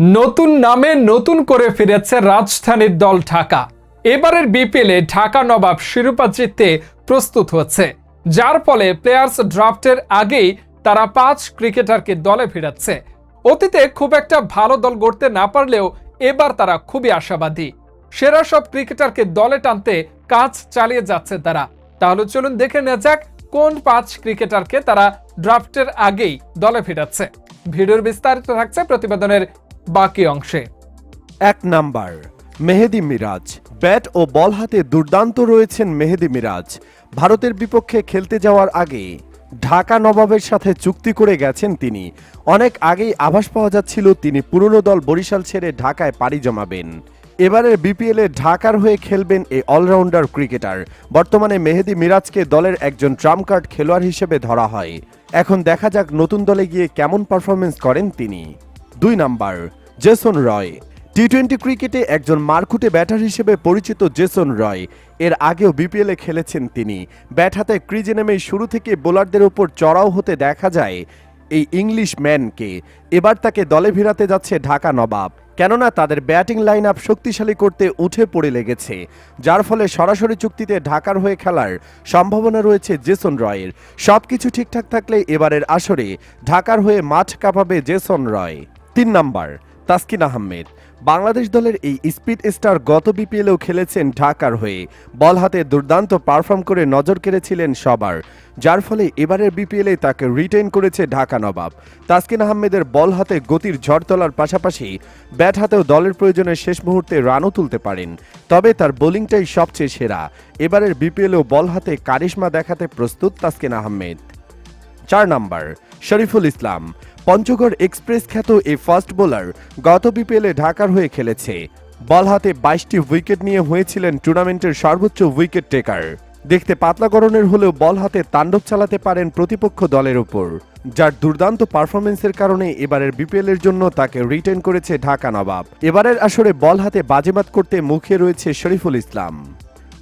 নতুন নামে নতুন করে ফিরেছে রাজধানীর দল ঢাকা। এবারের বিপিএলে ঢাকা নবাব শিরোপা জিততে প্রস্তুত হচ্ছে। যার ফলে প্লেয়ার্স ড্রাফটের আগেই তারা পাঁচ ক্রিকেটারকে দলে ফিরাচ্ছে। অতীতে খুব একটা ভালো দল গড়তে না পারলেও এবার তারা খুবই আশাবাদী। সেরা সব ক্রিকেটারকে দলে টানতে কাজ চালিয়ে যাচ্ছে তারা। তাহলে চলুন দেখে নেওয়া যাক কোন পাঁচ ক্রিকেটারকে তারা ড্রাফটের আগেই দলে ফিরাচ্ছে। ভিডিওর বিস্তারিত থাকছে প্রতিবেদনের বাকি অংশে। এক নাম্বার, মেহেদি মিরাজ। ব্যাট ও বল হাতে দুর্দান্ত রয়েছেন মেহেদি মিরাজ। ভারতের বিপক্ষে খেলতে যাওয়ার আগে ঢাকা নবাবের সাথে চুক্তি করে গেছেন তিনি। অনেক আগেই আভাস পাওয়া যাচ্ছিল তিনি পুরনো দল বরিশাল ছেড়ে ঢাকায় পাড়ি জমাবেন। এবারের বিপিএলে ঢাকার হয়ে খেলবেন এই অলরাউন্ডার ক্রিকেটার। বর্তমানে মেহেদি মিরাজকে দলের একজন ট্রাম্প কার্ড খেলোয়াড় হিসেবে ধরা হয়। এখন দেখা যাক নতুন দলে গিয়ে কেমন পারফরমেন্স করেন তিনি। দুই number, Jason Roy. T twenty ক্রিকেটে একজন মারকুটে ব্যাটার হিসেবে পরিচিত জেসন রয়। এর আগেও বিপিএলে খেলেছেন তিনি। ব্যাট হাতে ক্রিজে নেমে শুরু থেকে বোলারদের উপর চড়াও হতে দেখা যায় এই ইংলিশ ম্যানকে। এবার তাকে দলে ভিড়াতে যাচ্ছে ঢাকা নবাব। কেননা তাদের ব্যাটিং লাইন আপ শক্তিশালী করতে উঠে পড়ে লেগেছে। যার ফলে সরাসরি চুক্তিতে ঢাকার হয়ে খেলার সম্ভাবনা রয়েছে জেসন রয়ের। সবকিছু ঠিকঠাক থাকলে এবারের আসরে ঢাকার হয়ে মাঠ কাঁপাবে জেসন রয়। তিন নাম্বার, তাসকিন আহমেদ। বাংলাদেশ দলের এই স্পিড স্টার গত বিপিএলেও খেলেছেন ঢাকার হয়ে। বল হাতে দুর্দান্ত পারফর্ম করে নজর কেড়েছিলেন সবার। যার ফলে এবারের বিপিএলে তাকে রিটেন করেছে ঢাকা নবাব। তাসকিন আহমেদের বল হাতে গতির ঝড় তোলার পাশাপাশি ব্যাট হাতেও দলের প্রয়োজনে শেষ মুহূর্তে রানও তুলতে পারেন। তবে তার বোলিংটাই সবচেয়ে সেরা। এবারের বিপিএলেও বল হাতে কারিশমা দেখাতে প্রস্তুত তাসকিন আহমেদ। চার নাম্বার, শরীফুল ইসলাম। পঞ্চগড় এক্সপ্রেস খ্যাত এই ফাস্ট বোলার গত বিপিএলে ঢাকার হয়ে খেলেছে। বল হাতে বাইশটি উইকেট নিয়ে হয়েছিলেন টুর্নামেন্টের সর্বোচ্চ উইকেট টেকার। দেখতে পাতলা গরনের হলেও বল হাতে তাণ্ডব চালাতে পারেন প্রতিপক্ষ দলের উপর যার দুর্দান্ত পারফরমেন্সের কারণে এবারের বিপিএল এর জন্য তাকে রিটেন করেছে ঢাকা নবাব। এবারের আসরে বল হাতে বাজেবাত করতে মুখে রয়েছে শরীফুল ইসলাম।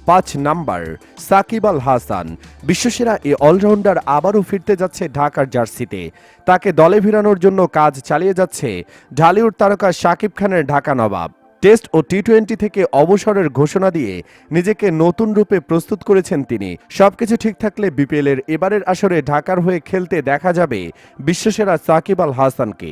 পাঁচ নাম্বার, সাকিব আল হাসান। বিশ্বসেরা এই অলরাউন্ডার আবারও ফিরতে যাচ্ছে ঢাকার জার্সিতে। তাকে দলে ভিড়ানোর জন্য কাজ চালিয়ে যাচ্ছে ঢালিউড তারকা শাকিব খানের ঢাকা নবাব। টেস্ট ও টি টোয়েন্টি থেকে অবসরের ঘোষণা দিয়ে নিজেকে নতুন রূপে প্রস্তুত করেছেন তিনি। সবকিছু ঠিক থাকলে বিপিএল এর এবারের আসরে ঢাকার হয়ে খেলতে দেখা যাবে বিশ্বসেরা সাকিব আল হাসানকে।